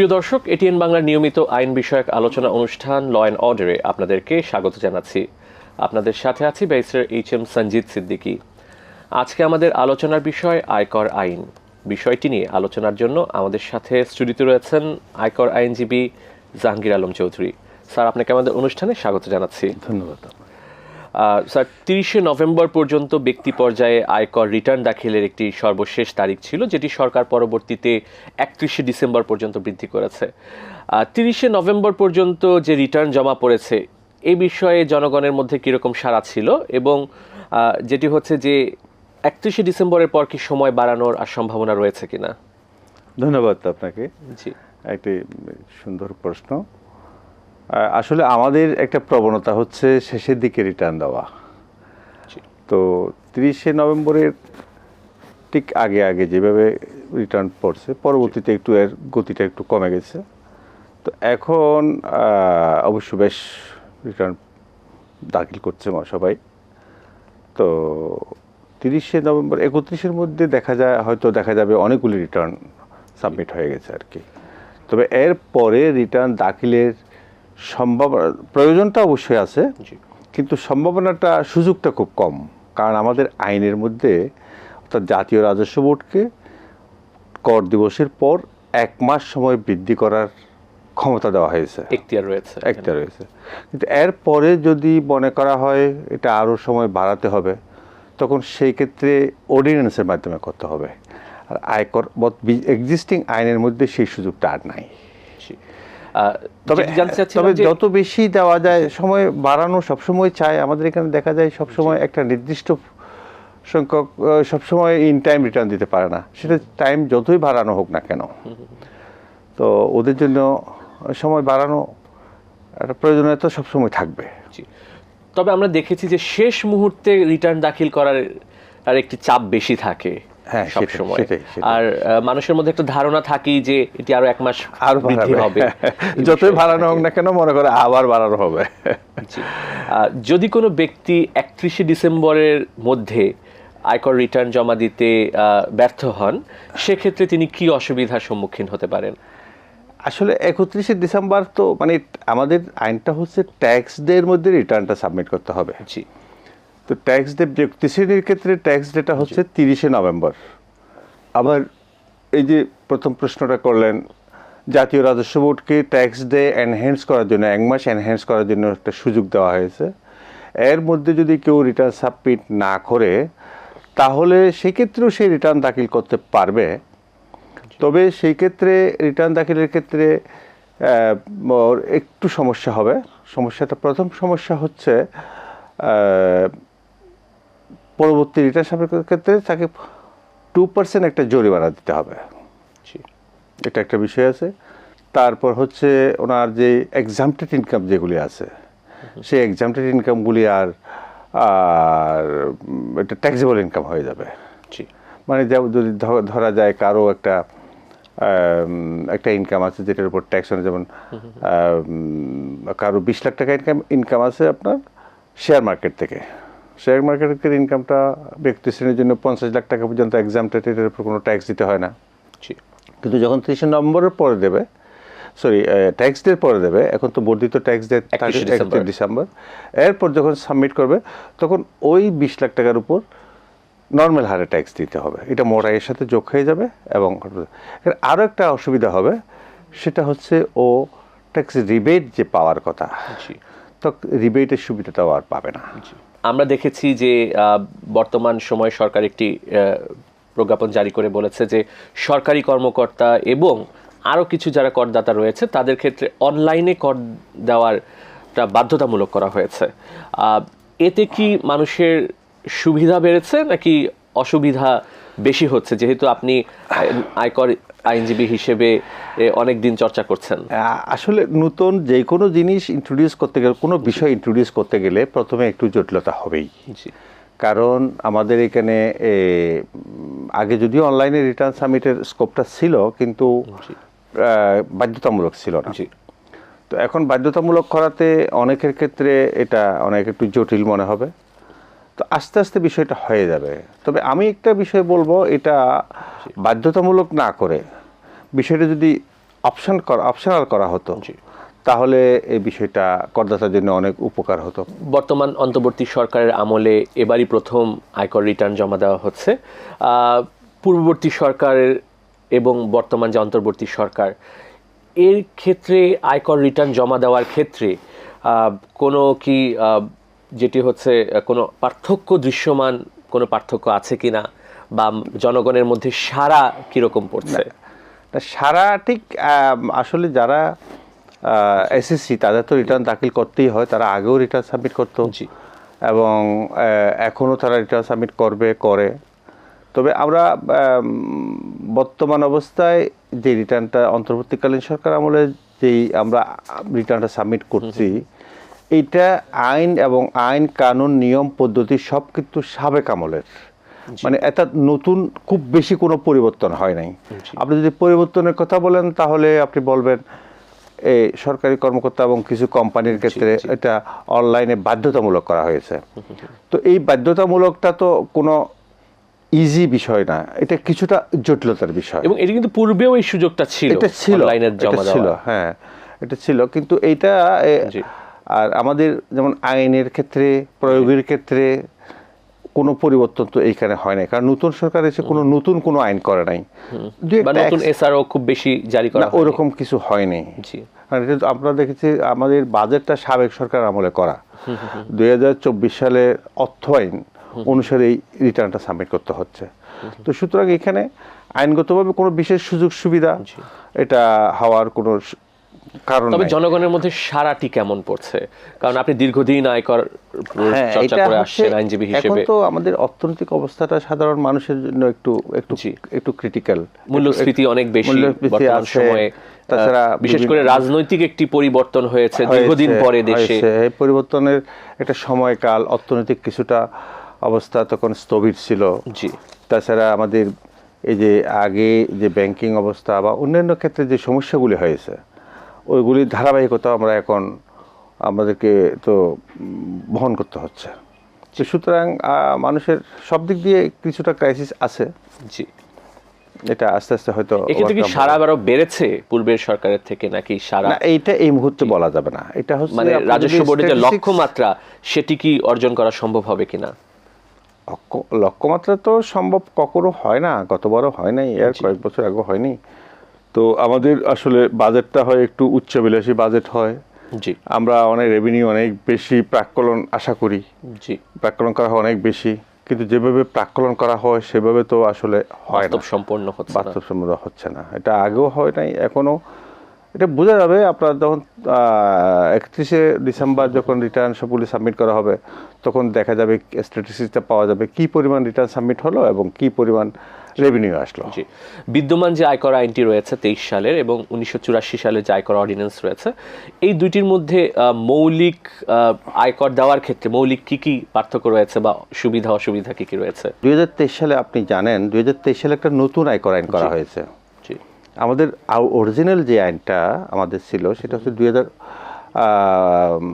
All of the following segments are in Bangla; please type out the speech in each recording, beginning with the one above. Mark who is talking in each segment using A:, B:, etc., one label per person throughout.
A: প্রিয় দর্শক, এটিএন বাংলার নিয়মিত আইন বিষয়ক আলোচনা অনুষ্ঠান ল অ্যান্ড অর্ডারে আপনাদেরকে স্বাগত জানাচ্ছি। আপনাদের সাথে আছি barrister H M Sanjit Siddiqui. আজকে আমাদের আলোচনার বিষয় আয়কর আইন। বিষয়টি নিয়ে আলোচনার জন্য আমাদের সাথে স্টুডিওতে রয়েছেন আয়কর আইনজীবী জাহাঙ্গীর আলম চৌধুরী। স্যার, আপনাকে আমাদের অনুষ্ঠানে স্বাগত জানাচ্ছি।
B: ধন্যবাদ।
A: স্যার তিরিশে নভেম্বর পর্যন্ত ব্যক্তি পর্যায়ে আয়কর রিটার্ন দাখিলের একটি সর্বশেষ তারিখ ছিল যেটি সরকার পরবর্তীতে একত্রিশে ডিসেম্বর পর্যন্ত বৃদ্ধি করেছে। তিরিশে নভেম্বর পর্যন্ত যে রিটার্ন জমা পড়েছে এই বিষয়ে জনগণের মধ্যে কীরকম সাড়া ছিল এবং যেটি হচ্ছে যে একত্রিশে ডিসেম্বরের পর কি সময় বাড়ানোর আর সম্ভাবনা রয়েছে কিনা?
B: ধন্যবাদ আপনাকে।
A: জি।
B: একটি সুন্দর প্রশ্ন। আসলে আমাদের একটা প্রবণতা হচ্ছে শেষের দিকে রিটার্ন দেওয়া। তো তিরিশে নভেম্বরের ঠিক আগে আগে যেভাবে রিটার্ন পড়ছে পরবর্তীতে একটু এর গতিটা একটু কমে গেছে। তো এখন অবশ্য বেশ রিটার্ন দাখিল করছে সবাই। তো তিরিশে নভেম্বর একত্রিশের মধ্যে দেখা যায় হয়তো দেখা যাবে অনেকগুলি রিটার্ন সাবমিট হয়ে গেছে আর কি। তবে এর পরে রিটার্ন দাখিলের সম্ভাবনা প্রয়োজনটা অবশ্যই আছে কিন্তু সম্ভাবনাটা সুযোগটা খুব কম। কারণ আমাদের আইনের মধ্যে অর্থাৎ জাতীয় রাজস্ব বোর্ডকে কর দিবসের পর এক মাস সময় বৃদ্ধি করার ক্ষমতা দেওয়া হয়েছে।
A: এখতিয়ার রয়েছে।
B: একটা রয়েছে। কিন্তু এর পরে যদি মনে করা হয় এটা আরও সময় বাড়াতে হবে তখন সেই ক্ষেত্রে অর্ডিন্যান্সের মাধ্যমে করতে হবে। আর আয়কর এক্সিস্টিং আইনের মধ্যে সেই সুযোগটা আর নাই। তবে তবে যত বেশি দেওয়া যায় সময় বাড়ানো সবসময় চায়। আমাদের এখানে দেখা যায় সবসময় একটা নির্দিষ্ট সংখ্যক সবসময় ইন টাইম রিটার্ন দিতে পারে না। সেটা টাইম যতই বাড়ানো হোক না কেন। তো ওদের জন্য সময় বাড়ানো একটা প্রয়োজনীয়তা সবসময় থাকবে।
A: তবে আমরা দেখেছি যে শেষ মুহূর্তে রিটার্ন দাখিল করার আর একটি চাপ বেশি থাকে। সব সময়
B: সেটাই, সেটাই।
A: আর মানুষের মধ্যে একটা ধারণা থাকেই যে এটি আরও এক মাস
B: আর
A: বৃদ্ধি হবে।
B: যতই বাড়ানো হোক না কেন মনে করে আবার বাড়ানো হবে।
A: যদি কোনো ব্যক্তি একত্রিশে ডিসেম্বরের মধ্যে আয়কর রিটার্ন জমা দিতে ব্যর্থ হন সেক্ষেত্রে তিনি কি অসুবিধার সম্মুখীন হতে পারেন?
B: আসলে একত্রিশে ডিসেম্বর তো মানে আমাদের আইনটা হচ্ছে ট্যাক্স ডের মধ্যে রিটার্নটা সাবমিট করতে হবে।
A: জি।
B: তো ট্যাক্স ডে ব্যক্তি শ্রেণির ক্ষেত্রে ট্যাক্স ডেটা হচ্ছে তিরিশে নভেম্বর। আবার এই যে প্রথম প্রশ্নটা করলেন জাতীয় রাজস্ব বোর্ডকে ট্যাক্স ডে এনহ্যান্স করার জন্য এক মাস এনহ্যান্স করার জন্য একটা সুযোগ দেওয়া হয়েছে। এর মধ্যে যদি কেউ রিটার্ন সাবমিট না করে তাহলে সেক্ষেত্রেও সে রিটার্ন দাখিল করতে পারবে। তবে সেই ক্ষেত্রে রিটার্ন দাখিলের ক্ষেত্রে একটু সমস্যা হবে। সমস্যাটা প্রথম সমস্যা হচ্ছে পরবর্তী রিটার্ন সাবমিটের ক্ষেত্রে তাকে টু পার্সেন্ট একটা জরিমানা দিতে হবে। এটা একটা বিষয় আছে। তারপর হচ্ছে ওনার যে এক্সামটেড ইনকাম যেগুলি আছে সেই এক্সামটেড ইনকামগুলি আর আর এটা ট্যাক্সেবল ইনকাম হয়ে যাবে।
A: জি।
B: মানে যদি ধরা যায় কারও একটা একটা ইনকাম আছে যেটার উপর ট্যাক্স হয় যেমন কারও বিশ লাখ টাকা ইনকাম ইনকাম আছে আপনার শেয়ার মার্কেট থেকে। শেয়ার মার্কেটের ইনকামটা ব্যক্তি শ্রেণির জন্য পঞ্চাশ লাখ টাকা পর্যন্ত এক্সামটেড এটার উপর কোনো ট্যাক্স দিতে হয় না। কিন্তু যখন তিরিশে নম্বরের পরে দেবে সরি ট্যাক্স ডের পরে দেবে এখন তো বর্ধিত ট্যাক্স ডে
A: 31 ডিসেম্বর।
B: এরপর যখন সাবমিট করবে তখন ওই বিশ লাখ টাকার উপর নর্মাল হারে ট্যাক্স দিতে হবে। এটা মোটা এর সাথে যোগ হয়ে যাবে এবং আরও একটা অসুবিধা হবে সেটা হচ্ছে ও ট্যাক্স রিবেট যে পাওয়ার কথা তো রিবেটের সুবিধাটাও আর পাবে না।
A: আমরা দেখেছি যে বর্তমান সময় সরকার একটি প্রজ্ঞাপন জারি করে বলেছে যে, সরকারি কর্মকর্তা এবং আরও কিছু যারা করদাতা রয়েছে, তাদের ক্ষেত্রে অনলাইনে কর দেওয়ারটা বাধ্যতামূলক করা হয়েছে। এতে কি মানুষের সুবিধা বেড়েছে নাকি অসুবিধা বেশি হচ্ছে? যেহেতু আপনি আয়কর আইনজীবী হিসেবে অনেক দিন চর্চা করছেন।
B: আসলে নতুন যে কোনো জিনিস ইন্ট্রোডিউস করতে গেলে কোনো বিষয় ইন্ট্রোডিউস করতে গেলে প্রথমে একটু জটিলতা হবেই। কারণ আমাদের এখানে আগে যদিও অনলাইনে রিটার্ন সাবমিটের স্কোপটা ছিল কিন্তু বাধ্যতামূলক ছিল না।
A: জি।
B: তো এখন বাধ্যতামূলক করাতে অনেকের ক্ষেত্রে এটা অনেক একটু জটিল মনে হবে। তো আস্তে আস্তে বিষয়টা হয়ে যাবে। তবে আমি একটা বিষয় বলব এটা বাধ্যতামূলক না করে বিষয়টা যদি অপশন করা অপশনাল করা হতো। তাহলে এই বিষয়টা করদাতার জন্য অনেক উপকার হতো।
A: বর্তমান অন্তর্বর্তী সরকারের আমলে এবারই প্রথম আয়কর রিটার্ন জমা দেওয়া হচ্ছে। পূর্ববর্তী সরকারের এবং বর্তমান যে অন্তর্বর্তী সরকার এর ক্ষেত্রে আয়কর রিটার্ন জমা দেওয়ার ক্ষেত্রে কোনো কি যেটি হচ্ছে কোনো পার্থক্য দৃশ্যমান কোনো পার্থক্য আছে কি না বা জনগণের মধ্যে সারা কীরকম পড়ছে?
B: তা সারা ঠিক আসলে যারা এসএসসি তাদের তো রিটার্ন দাখিল করতেই হয় তারা আগেও রিটার্ন সাবমিট করতো। এবং এখনও তারা রিটার্ন সাবমিট করবে করে। তবে আমরা বর্তমান অবস্থায় যে রিটার্নটা অন্তর্বর্তীকালীন সরকার আমলে যেই আমরা রিটার্নটা সাবমিট করছি এইটা আইন এবং আইন কানুন নিয়ম পদ্ধতি সব কিন্তু সাবেক আমলের। মানে এটা নতুন খুব বেশি কোনো পরিবর্তন হয় নাই। আপনি যদি পরিবর্তনের কথা বলেন তাহলে আপনি বলবেন এই সরকারি কর্মকর্তা এবং কিছু কোম্পানির ক্ষেত্রে এটা অনলাইনে বাধ্যতামূলক করা হয়েছে। তো এই বাধ্যতামূলকটা তো কোনো ইজি বিষয় না এটা কিছুটা জটিলতার বিষয়।
A: এবং এটা কিন্তু পূর্বেও এই সুযোগটা ছিল
B: এটা ছিল এটা ছিল হ্যাঁ এটা ছিল। কিন্তু এইটা। আর আমাদের যেমন আইনের ক্ষেত্রে প্রয়োগের ক্ষেত্রে কোনো পরিবর্তন তো এইখানে হয় নাই। কারণ নতুন সরকার এসে কোনো নতুন কোনো আইন করে নাই।
A: নতুন এসআরও খুব বেশি জারি করা
B: ওরকম কিছু হয়নি কারণ এটা আমরা দেখেছি আমাদের বাজেটটা সাবেক সরকার আমলে করা। দুই হাজার চব্বিশ সালের অর্থ আইন অনুসারে এই রিটার্নটা সাবমিট করতে হচ্ছে। তো সুতরাং এখানে আইনগতভাবে কোনো বিশেষ সুযোগ সুবিধা এটা হওয়ার কোনো কারণ
A: তবে জনগণের মধ্যে সারাটি কেমন পড়ছে? কারণ আপনি দীর্ঘদিন আয়কর
B: হ্যাঁ
A: চর্চা করে আসছেন আইনজীবী
B: এখন
A: হিসেবে।
B: তো আমাদের অর্থনৈতিক অবস্থাটা সাধারণ মানুষের জন্য একটু একটু একটু ক্রিটিক্যাল
A: মূল্যস্ফীতি অনেক বেশি বর্তমান সময়ে।
B: তাছাড়া
A: বিশেষ করে রাজনৈতিক একটি পরিবর্তন হয়েছে দীর্ঘদিন পরে দেশে।
B: এই পরিবর্তনের একটা সময়কাল অর্থনৈতিক কিছুটা অবস্থা তখন স্থবির ছিল।
A: জি।
B: তাছাড়া আমাদের এই যে আগে যে ব্যাংকিং অবস্থা বা অন্যান্য ক্ষেত্রে যে সমস্যাগুলি হয়েছে ওইগুলির ধারাবাহিকতা আমরা এখন আমাদেরকে তো বহন করতে হচ্ছে। তো সুতরাং মানুষের সব দিক দিয়ে কিছুটা ক্রাইসিস আছে।
A: জি।
B: এটা আস্তে আস্তে হয়তো
A: এক্ষেত্রে কি সারা। আবারও বেড়েছে পূর্বের সরকারের থেকে নাকি সারা?
B: না এইটা এই মুহূর্তে বলা যাবে না। এটা হচ্ছে
A: মানে রাজস্ব বোর্ডের যে লক্ষ্যমাত্রা সেটি কি অর্জন করা সম্ভব হবে কিনা?
B: লক্ষ্য- লক্ষ্যমাত্রা তো সম্ভব কখনো হয় না গত গতবারও হয় নাই এর কয়েক বছর আগে হয়নি। তো আমাদের আসলে বাজেটটা হয় একটু উচ্চবিলাসী বাজেট হয়।
A: জি।
B: আমরা অনেক রেভিনিউ অনেক বেশি প্রাক্কলন আশা করি।
A: জি।
B: প্রাক্কলন করা হয় অনেক বেশি। কিন্তু যেভাবে প্রাক্কলন করা হয় সেভাবে তো আসলে হয় না।
A: সম্পূর্ণ হচ্ছে
B: হচ্ছে না। এটা আগেও হয় নাই এখনও এটা বোঝা যাবে আপনার যখন একত্রিশে ডিসেম্বর যখন রিটার্ন সবগুলি সাবমিট করা হবে তখন দেখা যাবে স্ট্যাটিস্টিক্সটা পাওয়া যাবে কি পরিমাণ রিটার্ন সাবমিট হলো এবং কি পরিমাণ রেভিনিউ আসলো।
A: জি। বিদ্যমান যে আয়কর আইনটি রয়েছে তেইশ সালের এবং উনিশশো চুরাশি সালের যে আয়কর অর্ডিন্যান্স রয়েছে এই দুইটির মধ্যে মৌলিক আয়কর দেওয়ার ক্ষেত্রে মৌলিক কি কি পার্থক্য রয়েছে বা সুবিধা অসুবিধা কি কি রয়েছে?
B: দুই হাজার তেইশ সালে আপনি জানেন দুই হাজার তেইশ সালে একটা নতুন আয়কর আইন করা হয়েছে। আমাদের অরিজিনাল যে আইনটা আমাদের ছিল সেটা হচ্ছে দুই হাজার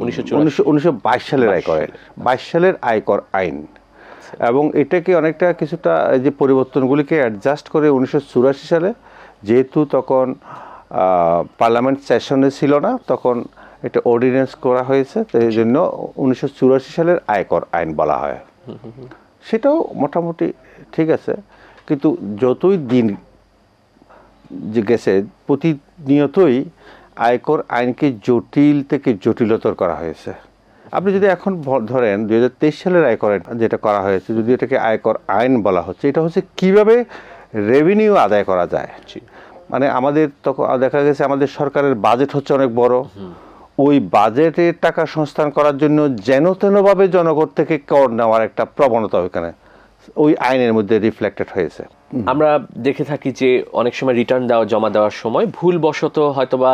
A: 1984
B: উনিশশো বাইশ সালের আয়কর আইন। বাইশ সালের আয়কর আইন। এবং এটাকে অনেকটা কিছুটা এই যে পরিবর্তনগুলিকে অ্যাডজাস্ট করে উনিশশো চুরাশি সালে যেহেতু তখন পার্লামেন্ট সেশনে ছিল না তখন এটা অর্ডিন্যান্স করা হয়েছে এই জন্য উনিশশো চুরাশি সালের আয়কর আইন বলা হয়। সেটাও মোটামুটি ঠিক আছে। কিন্তু যতই দিন যে গেছে প্রতিনিয়তই আয়কর আইনকে জটিল থেকে জটিলতর করা হয়েছে। আপনি যদি এখন ধরেন দুই হাজার তেইশ সালের আয়কর আইন যেটা করা হয়েছে যদি এটাকে আয়কর আইন বলা হচ্ছে এটা হচ্ছে কীভাবে রেভিনিউ আদায় করা যায়? মানে আমাদের তখন দেখা গেছে আমাদের সরকারের বাজেট হচ্ছে অনেক বড়। ওই বাজেটের টাকা সংস্থান করার জন্য যেন তেনভাবে জনগণ থেকে কর নেওয়ার একটা প্রবণতা ওইখানে ওই আইনের মধ্যে রিফ্লেক্টেড হয়েছে।
A: আমরা দেখে থাকি যে অনেক সময় রিটার্ন দেওয়া জমা দেওয়ার সময় ভুলবশত হয়তোবা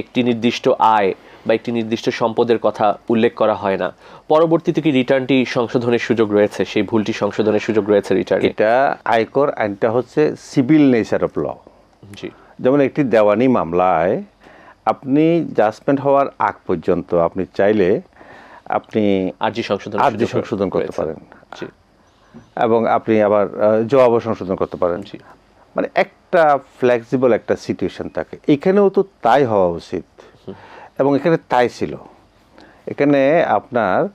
A: একটি নির্দিষ্ট আয় বা একটি নির্দিষ্ট সম্পদের কথা উল্লেখ করা হয় না। পরবর্তীতে কি রিটার্নটি সংশোধনের সুযোগ রয়েছে? সেই ভুলটি সংশোধনের সুযোগ রয়েছে রিটার্ন
B: এটা আয়কর আইনটা হচ্ছে সিভিল নেচার অফ ল
A: জি।
B: যেমন একটি দেওয়ানি মামলায় আপনি জাজমেন্ট হওয়ার আগ পর্যন্ত আপনি চাইলে আপনি
A: আর্জি সংশোধন
B: আর্জি সংশোধন করতে পারেন।
A: জি।
B: এবং আপনি আবার জবাবও সংশোধন করতে পারেন।
A: জি।
B: মানে একটা ফ্লেক্সিবল একটা সিচুয়েশন থাকে। এখানেও তো তাই হওয়া উচিত। এবং এখানে তাই ছিল। এখানে আপনার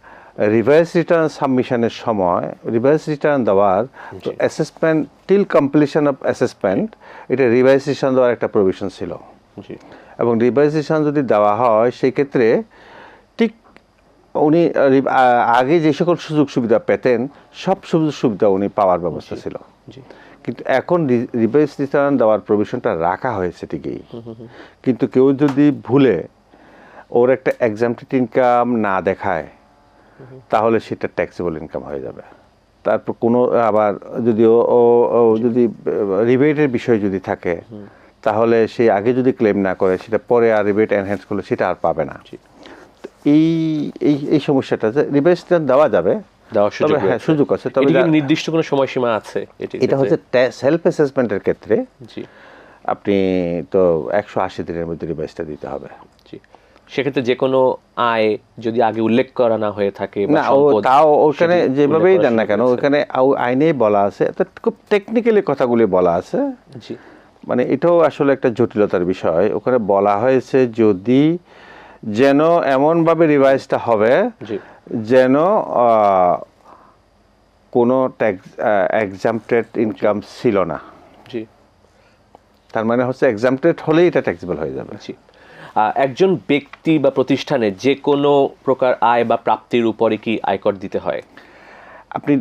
B: রিভার্স রিটার্ন সাবমিশনের সময় রিভার্স রিটার্ন দেওয়ার তো assessment till completion of assessment এটা রিভার্স রিটার্ন দেওয়ার একটা প্রভিশন ছিল। এবং রিভাইজেশন যদি দেওয়া হয় সেই ক্ষেত্রে উনি আগে যে সকল সুযোগ সুবিধা পেতেন সব সুযোগ সুবিধা উনি পাওয়ার ব্যবস্থা ছিল। কিন্তু এখন রিভাইজ রিটার্ন দেওয়ার প্রভিশনটা রাখা হয়েছে ঠিকই। কিন্তু কেউ যদি ভুলে ওর একটা এক্সামটেড ইনকাম না দেখায় তাহলে সেটা ট্যাক্সেবল ইনকাম হয়ে যাবে। তারপর কোনো আবার যদি ও যদি রিবেটের বিষয় যদি থাকে তাহলে সে আগে যদি ক্লেম না করে সেটা পরে আর রিবেট এনহ্যান্স করলে সেটা আর পাবে না। এই এই এই সমস্যাটা যে রিভাইজ দেওয়া যাবে।
A: দেওয়ার সুযোগ
B: হ্যাঁ সুযোগ আছে। তবে
A: এটি নির্দিষ্ট কোনো সময়সীমা আছে এটি
B: হচ্ছে সেলফ অ্যাসেসমেন্টের ক্ষেত্রে
A: জি।
B: আপনি তো একশো আশি দিনের মধ্যে রিভাইসটা দিতে হবে।
A: জি। সেক্ষেত্রে যে কোনো আয় যদি আগে উল্লেখ করা না হয়ে থাকে বা
B: না ও তাও ওখানে যেভাবেই দেন না কেন ওখানে আইনেই বলা আছে। তো খুব টেকনিক্যালি কথাগুলি বলা আছে।
A: জি।
B: মানে এটাও আসলে একটা জটিলতার বিষয়। ওখানে বলা হয়েছে যদি যেন এমনভাবে রিভাইজটা হবে যেন কোনো ট্যাক্স এক্সামটেড ইনকাম ছিল না।
A: জি।
B: তার মানে হচ্ছে এক্সামটেড হলেই এটা ট্যাক্সেবল হয়ে যাবে।
A: জি। একজন ব্যক্তি বা প্রতিষ্ঠানে যে কোনো প্রকার আয় বা প্রাপ্তির উপরে কি আয়কর দিতে হয়?
B: আপনি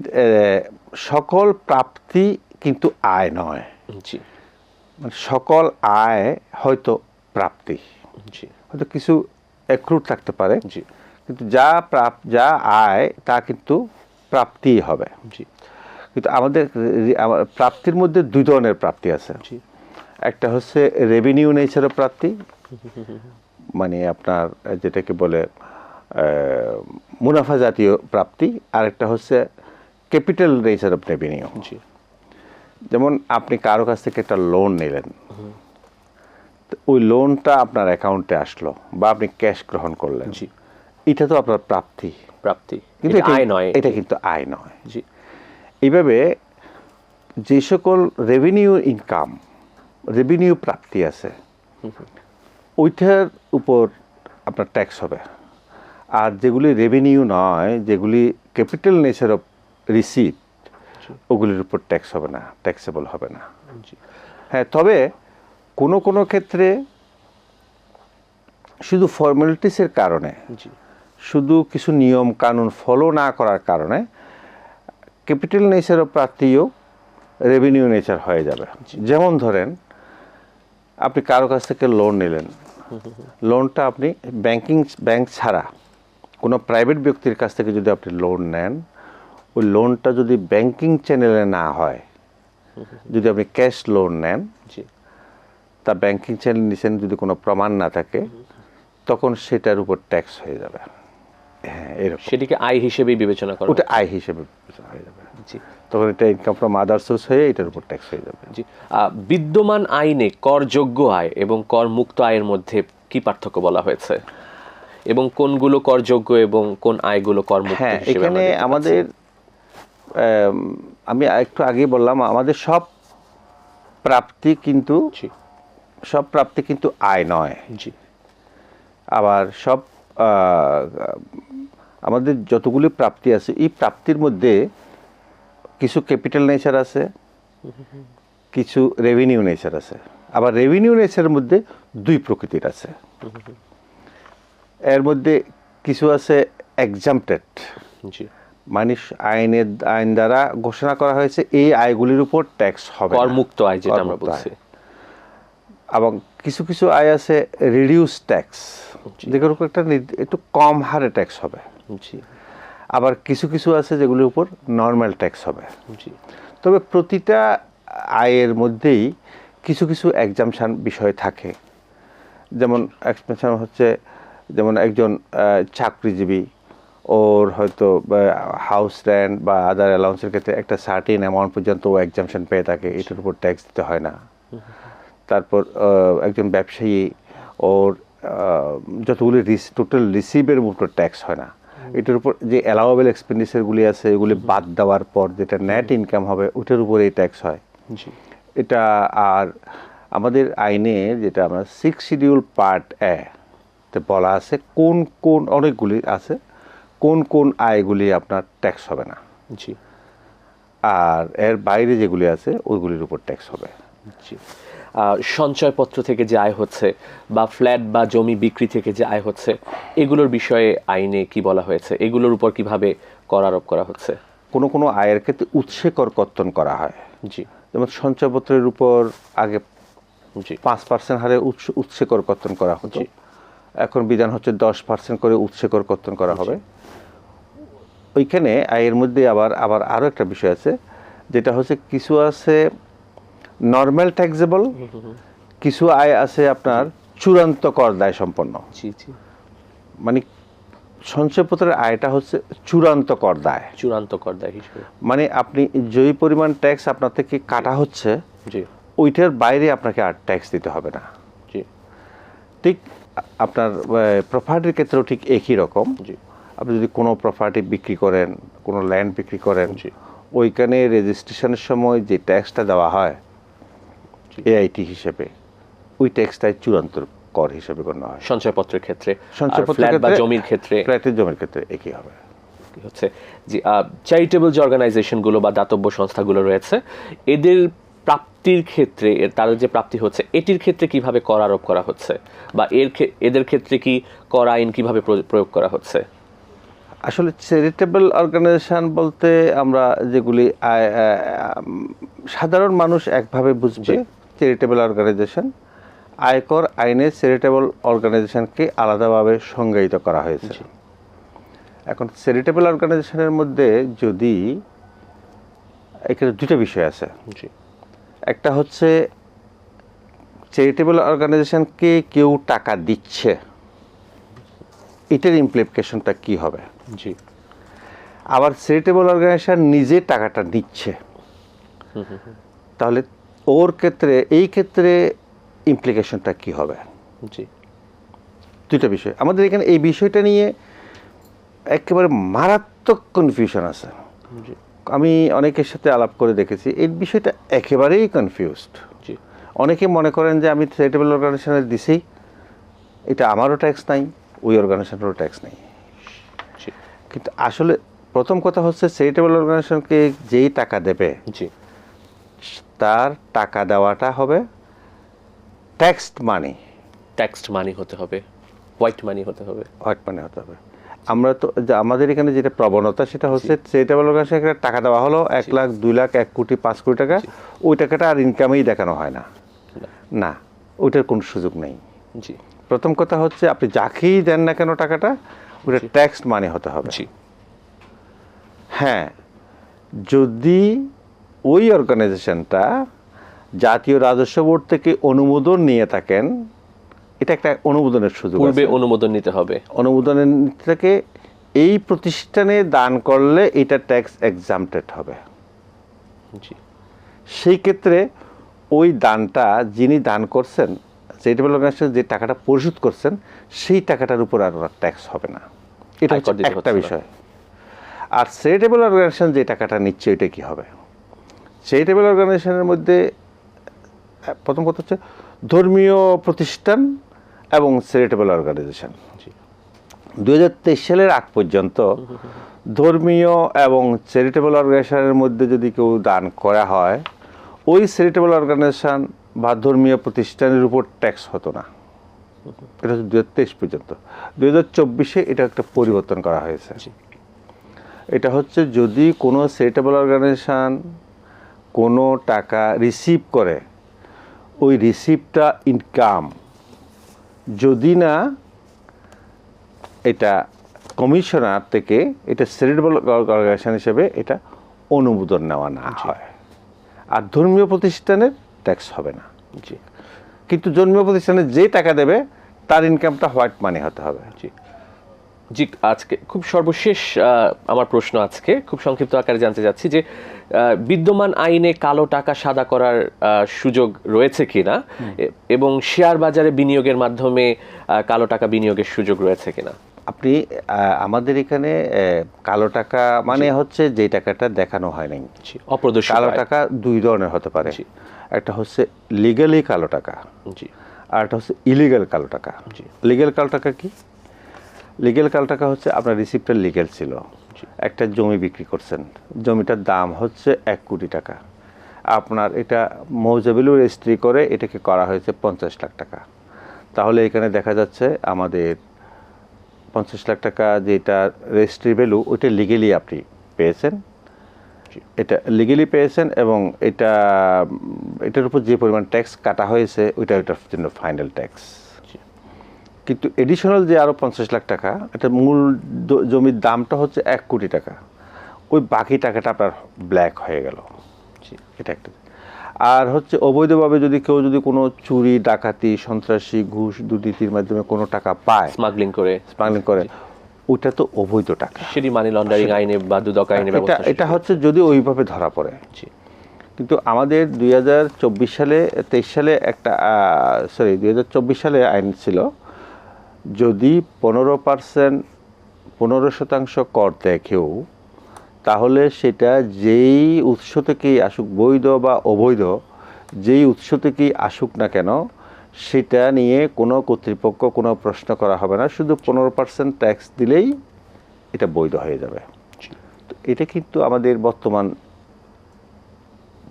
B: সকল প্রাপ্তি কিন্তু আয় নয়।
A: জি।
B: মানে সকল আয় হয়তো প্রাপ্তি।
A: জি।
B: হয়তো কিছু অ্যাক্রুড থাকতে পারে।
A: জি।
B: কিন্তু যা প্রাপ যা আয় তা কিন্তু প্রাপ্তিই হবে।
A: জি।
B: কিন্তু আমাদের প্রাপ্তির মধ্যে দুই ধরনের প্রাপ্তি আছে। একটা হচ্ছে রেভিনিউ নেচারের প্রাপ্তি মানে আপনার যেটাকে বলে মুনাফা জাতীয় প্রাপ্তি আর একটা হচ্ছে ক্যাপিটাল নেচার অফ রেভিনিউ
A: জি।
B: যেমন আপনি কারও কাছ থেকে একটা লোন নিলেন। ওই লোনটা আপনার অ্যাকাউন্টে আসলো বা আপনি ক্যাশ গ্রহণ করলেন।
A: জি।
B: এটা তো আপনার প্রাপ্তি।
A: প্রাপ্তি।
B: কিন্তু
A: আয় নয়।
B: এটা কিন্তু আয় নয়।
A: জি।
B: এইভাবে যে সকল রেভিনিউ ইনকাম রেভিনিউ প্রাপ্তি আছে ওইটার উপর আপনার ট্যাক্স হবে। আর যেগুলি রেভিনিউ নয় যেগুলি ক্যাপিটাল নেচার অফ রিসিপ্ট ওগুলির উপর ট্যাক্স হবে না ট্যাক্সেবল হবে না।
A: জি।
B: হ্যাঁ তবে কোনো কোনো ক্ষেত্রে শুধু ফর্মালিটিসের কারণে শুধু কিছু নিয়ম কানুন ফলো না করার কারণে ক্যাপিটাল নেচারও প্রাপ্তিও রেভিনিউ নেচার হয়ে যাবে। যেমন ধরেন আপনি কারও কাছ থেকে লোন নিলেন। লোনটা আপনি ব্যাংকিং ব্যাংক ছাড়া কোনো প্রাইভেট ব্যক্তির কাছ থেকে যদি আপনি লোন নেন ওই লোনটা যদি ব্যাংকিং চ্যানেলে না হয় যদি আপনি ক্যাশ লোন নেন তা ব্যাংকিং চ্যানেল নিছেন যদি কোনো প্রমাণ না থাকে তখন সেটার উপর ট্যাক্স হয়ে যাবে। হ্যাঁ এরকম।
A: সেটিকে আয় বিবেচনা করা
B: ওটা আয় হিসেবে বিবেচনা হয়ে যাবে।
A: জি।
B: তখন এটা ইনকাম ফ্রম আদার সোর্স হয়ে এটার উপর ট্যাক্স হয়ে যাবে।
A: জি। বিদ্যমান আইনে করযোগ্য আয় এবং করমুক্ত আয়ের মধ্যে কি পার্থক্য বলা হয়েছে? এবং কোনগুলো করযোগ্য এবং কোন আয়গুলো করমুক্ত
B: হ্যাঁ এখানে আমাদের আম, একটু আগে বললাম আমাদের সব প্রাপ্তি কিন্তু? সব প্রাপ্তি কিন্তু আয় নয়।
A: জি।
B: আবার সব আমাদের যতগুলি প্রাপ্তি আছে এই প্রাপ্তির মধ্যে কিছু ক্যাপিটাল নেচার আছে কিছু রেভিনিউ নেচার আছে। আবার রেভিনিউ নেচারের মধ্যে দুই প্রকৃতির আছে। এর মধ্যে কিছু আছে এক্সামটেড
A: জি।
B: মানে আইনের আইন দ্বারা ঘোষণা করা হয়েছে এই আয়গুলির উপর ট্যাক্স হবে।
A: করমুক্ত আয় যেটা আমরা বলছি।
B: এবং কিছু কিছু আয় আছে রিডিউস ট্যাক্স যেগুলোর উপর একটা একটু কম হারে ট্যাক্স হবে।
A: জি।
B: আবার কিছু কিছু আছে যেগুলির উপর নর্মাল ট্যাক্স হবে।
A: জি।
B: তবে প্রতিটা আয়ের মধ্যেই কিছু কিছু এক্সামশান বিষয় থাকে। যেমন এক্সপেনশন হচ্ছে যেমন একজন চাকরিজীবী ওর হয়তো হাউস রেন্ট বা আদার অ্যালাউন্সের ক্ষেত্রে একটা সার্টিন অ্যামাউন্ট পর্যন্ত ও এক্সামশন পেয়ে থাকে। এটার উপর ট্যাক্স দিতে হয় না। তারপর একজন ব্যবসায়ী ওর যতগুলি টোটাল রিসিভের উপর ট্যাক্স হয় না। এটার উপর যে অ্যালাওয়েবল এক্সপেন্ডিচারগুলি আছে এগুলি বাদ দেওয়ার পর যেটা নেট ইনকাম হবে ওটার উপর এই ট্যাক্স হয়।
A: জি।
B: এটা আর আমাদের আইনে যেটা আমরা সিক্স শিডিউল পার্ট এ তে বলা আছে কোন কোন অনেকগুলি আছে কোন কোন আয়গুলি আপনার ট্যাক্স হবে না।
A: জি।
B: আর এর বাইরে যেগুলি আছে ওইগুলির উপর ট্যাক্স হবে।
A: সঞ্চয়পত্র থেকে যে আয় হচ্ছে বা ফ্ল্যাট বা জমি বিক্রি থেকে যে আয় হচ্ছে এগুলোর বিষয়ে আইনে কি বলা হয়েছে? এগুলোর উপর কীভাবে কর আরোপ করা হচ্ছে?
B: কোনো কোনো আয়ের ক্ষেত্রে উৎসে কর কর্তন করা হয়।
A: জি।
B: যেমন সঞ্চয়পত্রের উপর আগে
A: জি।
B: পাঁচ পার্সেন্ট হারে উৎস উৎসে কর কর্তন করা হতো। এখন বিধান হচ্ছে দশ পার্সেন্ট করে উৎসে কর কর্তন করা হবে। ওইখানে আয়ের মধ্যে আবার আবার আরও একটা বিষয় আছে যেটা হচ্ছে কিছু আছে নর্মাল ট্যাক্সেবল কিছু আয় আছে আপনার চূড়ান্ত কর দায় সম্পন্ন।
A: জি জি।
B: মানে সঞ্চয়পত্রের আয়টা হচ্ছে চূড়ান্ত কর দায়।
A: চূড়ান্ত কর দায় হিসেবে।
B: মানে আপনি যেই পরিমাণ ট্যাক্স আপনার থেকে কাটা হচ্ছে
A: জি।
B: ওইটার বাইরে আপনাকে আর ট্যাক্স দিতে হবে না।
A: জি।
B: ঠিক আপনার প্রপার্টির ক্ষেত্রেও ঠিক একই রকম।
A: জি।
B: আপনি যদি কোনো প্রপার্টি বিক্রি করেন কোনো ল্যান্ড বিক্রি করেন। ওইখানে রেজিস্ট্রেশনের সময় যে ট্যাক্সটা দেওয়া হয়। এআইটি। হিসেবে। ওই ট্যাক্সটাই চূড়ান্ত কর হিসেবে গণ্য হয়।
A: সঞ্চয়পত্রের ক্ষেত্রে বা জমির ক্ষেত্রে
B: ফ্ল্যাটের জমির ক্ষেত্রে একই হবে।
A: হচ্ছে? যে চ্যারিটেবল যে অর্গানাইজেশনগুলো বা দাতব্য সংস্থাগুলো রয়েছে এদের প্রাপ্তির ক্ষেত্রে তাদের যে প্রাপ্তি হচ্ছে এটির ক্ষেত্রে কীভাবে কর আরোপ করা হচ্ছে? বা এর এদের ক্ষেত্রে কি কর আইন কীভাবে প্রয়োগ- করা হচ্ছে?
B: আসলে চ্যারিটেবল অর্গানাইজেশন বলতে আমরা যেগুলি সাধারণ মানুষ একভাবে বুঝবে। চ্যারিটেবল অর্গানাইজেশন আয়কর আইনে চ্যারিটেবল অর্গানাইজেশনকে আলাদাভাবে সংজ্ঞায়িত করা হয়েছে। এখন চ্যারিটেবল অর্গানাইজেশনের মধ্যে যদি এখানে দুটো বিষয় আছে।
A: জি।
B: একটা হচ্ছে চ্যারিটেবল অর্গানাইজেশনকে কেউ টাকা দিচ্ছে এটার ইমপ্লিকেশনটা কি হবে?
A: জি।
B: আবার চ্যারিটেবল অর্গানাইজেশন নিজে টাকাটা নিচ্ছে তাহলে ওর ক্ষেত্রে এই ক্ষেত্রে ইমপ্লিকেশনটা কি হবে?
A: জি।
B: দুইটা বিষয়। আমাদের এখানে এই বিষয়টা নিয়ে একেবারে মারাত্মক কনফিউশন আছে। আমি অনেকের সাথে আলাপ করে দেখেছি এই বিষয়টা একেবারেই কনফিউজড
A: জি।
B: অনেকে মনে করেন যে আমি চ্যারিটেবল অর্গানাইজেশনের দিছি এটা আমারও ট্যাক্স নাই ওই অর্গানাইজেশনেরও ট্যাক্স নেই। কিন্তু আসলে প্রথম কথা হচ্ছে চ্যারিটেবল অর্গানাইজেশনকে যেই টাকা দেবে
A: জি।
B: তার টাকা দেওয়াটা হবে ট্যাক্সড মানি
A: ট্যাক্সড মানি হতে হবে হোয়াইট মানি হতে হবে।
B: হোয়াইট মানি হতে হবে। আমরা তো যে আমাদের এখানে যেটা প্রবণতা সেটা হচ্ছে চ্যারিটেবল অর্গানাইজেশনকে টাকা দেওয়া হলো এক লাখ দুই লাখ এক কোটি পাঁচ কোটি টাকা। ওই টাকাটা আর ইনকামেই দেখানো হয় না।
A: না।
B: ওইটার কোনো সুযোগ নেই।
A: জি।
B: প্রথম কথা হচ্ছে আপনি যাকেই দেন না কেন টাকাটা ওটা ট্যাক্সড মানি হতে হবে।
A: জি।
B: হ্যাঁ যদি ওই অর্গানাইজেশনটা জাতীয় রাজস্ব বোর্ড থেকে অনুমোদন নিয়ে থাকেন। এটা একটা অনুমোদনের সুযোগ
A: পূর্বে অনুমোদন নিতে হবে।
B: অনুমোদনের থেকে এই প্রতিষ্ঠানে দান করলে এটা ট্যাক্স এক্সামটেড হবে।
A: জি।
B: সেই ক্ষেত্রে ওই দানটা যিনি দান করছেন চ্যারিটেবল অর্গানাইজেশন যে টাকাটা পরিশোধ করছেন সেই টাকাটার উপর আর ট্যাক্স হবে না। এটা একটা বিষয়। আর চ্যারিটেবল অর্গানাইজেশন যে টাকাটা নিচ্ছে ওইটা কি হবে? চ্যারিটেবল অর্গানাইজেশনের মধ্যে প্রথম কথা হচ্ছে ধর্মীয় প্রতিষ্ঠান এবং চ্যারিটেবল অর্গানাইজেশন দু হাজার তেইশ সালের আগ পর্যন্ত ধর্মীয় এবং চ্যারিটেবল অর্গানাইজেশনের মধ্যে যদি কেউ দান করা হয় ওই চ্যারিটেবল অর্গানাইজেশন বা ধর্মীয় প্রতিষ্ঠানের উপর ট্যাক্স হতো না। এটা হচ্ছে দু হাজার তেইশ পর্যন্ত। দু হাজার চব্বিশে এটা একটা পরিবর্তন করা হয়েছে। এটা হচ্ছে যদি কোনো চ্যারিটেবল অর্গানাইজেশন কোনো টাকা রিসিভ করে ওই রিসিভটা ইনকাম যদি না এটা কমিশনার থেকে এটা চ্যারিটেবল অর্গানাইজেশন হিসেবে এটা অনুমোদন নেওয়া না হয়। আর ধর্মীয় প্রতিষ্ঠানের ট্যাক্স হবে না।
A: জি।
B: কিন্তু ধর্মীয় প্রতিষ্ঠানে যে টাকা দেবে তার ইনকামটা হোয়াইট মানি হতে হবে।
A: জি। জি আজকে খুব সর্বশেষ আমার প্রশ্ন আজকে। খুব সংক্ষিপ্ত আকারে জানতে চাচ্ছি যে বিদ্যমান আইনে কালো টাকা সাদা করার সুযোগ রয়েছে কিনা? এবং শেয়ার বাজারে বিনিয়োগের মাধ্যমে কালো টাকা বিনিয়োগের সুযোগ রয়েছে কিনা?
B: আপনি আমাদের এখানে কালো টাকা মানে হচ্ছে যে টাকাটা দেখানো হয় নাই।
A: অপ্রদর্শিত
B: কালো টাকা দুই ধরনের হতে পারে। একটা হচ্ছে লিগালি কালো টাকা
A: জি।
B: আর একটা হচ্ছে ইলিগাল কালো টাকা।
A: জি।
B: লিগেল কালো টাকা কি? লিগেল কাল টাকা হচ্ছে আপনার রিসিপ্টটা লিগেল ছিল। একটা জমি বিক্রি করছেন। জমিটার দাম হচ্ছে এক কোটি টাকা। আপনার এটা মৌজাবিলু রেজিস্ট্রি করে এটাকে করা হয়েছে পঞ্চাশ লাখ টাকা। তাহলে এখানে দেখা যাচ্ছে আমাদের পঞ্চাশ লাখ টাকা যেটা রেজিস্ট্রি ভ্যালু ওইটা লিগেলি আপনি পেয়েছেন। এটা লিগেলি পেয়েছেন এবং এটা এটার উপর যে পরিমাণ ট্যাক্স কাটা হয়েছে ওইটা ওইটার জন্য ফাইনাল ট্যাক্স। কিন্তু এডিশনাল যে আরও পঞ্চাশ লাখ টাকা এটা মূল জমির দামটা হচ্ছে এক কোটি টাকা। ওই বাকি টাকাটা আপনার ব্ল্যাক হয়ে গেল। এটা একটা। আর হচ্ছে অবৈধভাবে যদি কেউ যদি কোনো চুরি ডাকাতি সন্ত্রাসী ঘুষ দুর্নীতির মাধ্যমে কোনো টাকা পায়
A: স্মাগলিং করে।
B: স্মাগলিং করে ওইটা তো অবৈধ টাকা।
A: সেটি মানি লন্ডারিং আইনে বা দুদক আইনে
B: এটা এটা হচ্ছে যদি ওইভাবে ধরা পড়ে। কিন্তু আমাদের দুই হাজার চব্বিশ সালে তেইশ সালে একটা সরি দুই হাজার চব্বিশ সালে আইন ছিল যদি পনেরো পার্সেন্ট পনেরো শতাংশ কর দেয় কেউ তাহলে সেটা যেই উৎস থেকেই আসুক বৈধ বা অবৈধ যেই উৎস থেকেই আসুক না কেন সেটা নিয়ে কোনো কর্তৃপক্ষ কোনো প্রশ্ন করা হবে না। শুধু পনেরো পার্সেন্ট ট্যাক্স দিলেই এটা বৈধ হয়ে যাবে। তো এটা কিন্তু আমাদের বর্তমান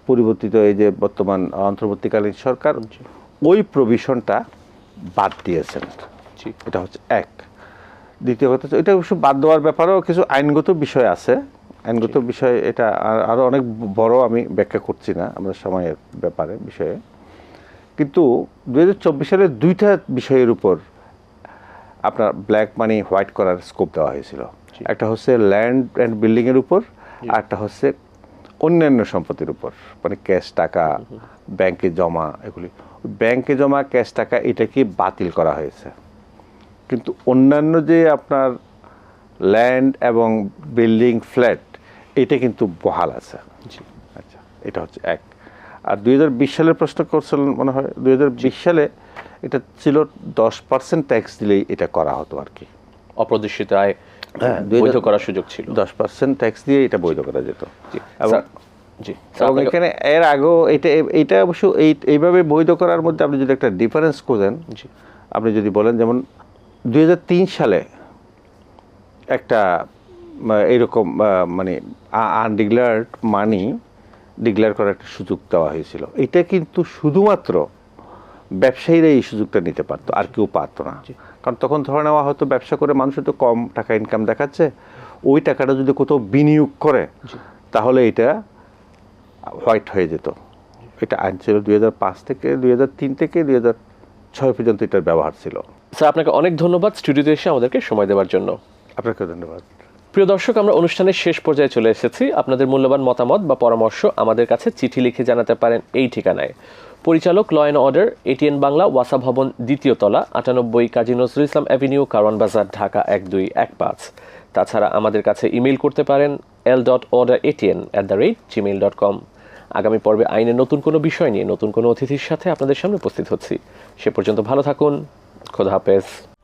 B: পরিবর্তিত এই যে বর্তমান অন্তর্বর্তীকালীন সরকার ওই প্রভিশনটা বাদ দিয়েছেন।
A: জি
B: এটা হচ্ছে এক। দ্বিতীয় কথা হচ্ছে এটা অবশ্য বাদ দেওয়ার ব্যাপারেও কিছু আইনগত বিষয় আছে। আইনগত বিষয় এটা আর- আরও অনেক বড় আমি ব্যাখ্যা করছি না আমরা সময়ের ব্যাপারে বিষয়ে। কিন্তু দু হাজার চব্বিশ সালে দুইটা বিষয়ের উপর আপনার ব্ল্যাক মানি হোয়াইট করার স্কোপ দেওয়া হয়েছিল। একটা হচ্ছে ল্যান্ড অ্যান্ড বিল্ডিংয়ের উপর আর একটা হচ্ছে অন্যান্য সম্পত্তির উপর মানে ক্যাশ টাকা ব্যাংকে জমা এগুলি। ব্যাংকে জমা ক্যাশ টাকা এটাকে বাতিল করা হয়েছে? কিন্তু অন্যান্য যে আপনার ল্যান্ড এবং বিল্ডিং ফ্ল্যাট এটা কিন্তু বহাল আছে। আচ্ছা এটা হচ্ছে এক। আর দুই সালের প্রশ্ন করছিলেন মনে হয় দুই সালে এটা ছিল দশ পার্সেন্ট ট্যাক্স দিলেই এটা করা হতো আর কি।
A: অপ্রদর্শিত আয়
B: হ্যাঁ,
A: বৈধ করার সুযোগ ছিল।
B: দশ পার্সেন্ট ট্যাক্স দিয়ে এটা বৈধ করা যেত।
A: জি।
B: এবং
A: জি
B: এবং এখানে এর আগেও এটা এইটা অবশ্য এই এইভাবে বৈধ করার মধ্যে আপনি যদি একটা ডিফারেন্স খোঁজেন
A: জি।
B: আপনি যদি বলেন যেমন দু হাজার তিন সালে একটা আহ, এইরকম মানে আনডিক্লার্ড মানি ডিক্লেয়ার করার একটা সুযোগ দেওয়া হয়েছিল। এটা কিন্তু শুধুমাত্র ব্যবসায়ীরা এই সুযোগটা নিতে পারতো আর কেউ পারতো না। কারণ তখন ধরে নেওয়া হয়তো ব্যবসা করে মানুষের তো কম টাকা ইনকাম দেখাচ্ছে ওই টাকাটা যদি কোথাও বিনিয়োগ করে তাহলে এটা হোয়াইট হয়ে যেত। এটা আইন ছিল দুই হাজার পাঁচ থেকে দুই হাজার তিন থেকে দুই হাজার ছয় পর্যন্ত এটার ব্যবহার ছিল।
A: স্যার আপনাকে অনেক ধন্যবাদ স্টুডিওতে এসে আমাদেরকে সময় দেওয়ার জন্য।
B: আপনাকে ধন্যবাদ।
A: প্রিয় দর্শক আমরা অনুষ্ঠানের শেষ পর্যায়ে চলে এসেছি। আপনাদের মূল্যবান মতামত বা পরামর্শ আমাদের কাছে চিঠি লিখে জানাতে পারেন এই ঠিকানায়। পরিচালক law and order ATN Bangla ওয়াসা ভবন দ্বিতীয় তলা আটানব্বই কাজী নজরুল ইসলাম অ্যাভিনিউ কারওয়ান বাজার ঢাকা এক দুই এক পাঁচ। তাছাড়া আমাদের কাছে ইমেল করতে পারেন L dot order ATN at the rate Gmail dot com আগামী পর্বে আইনের নতুন কোনো বিষয় নিয়ে, নতুন কোনো অতিথির সাথে আপনাদের সামনে উপস্থিত হচ্ছি। সে পর্যন্ত ভালো থাকুন। খোদা হাফেজ।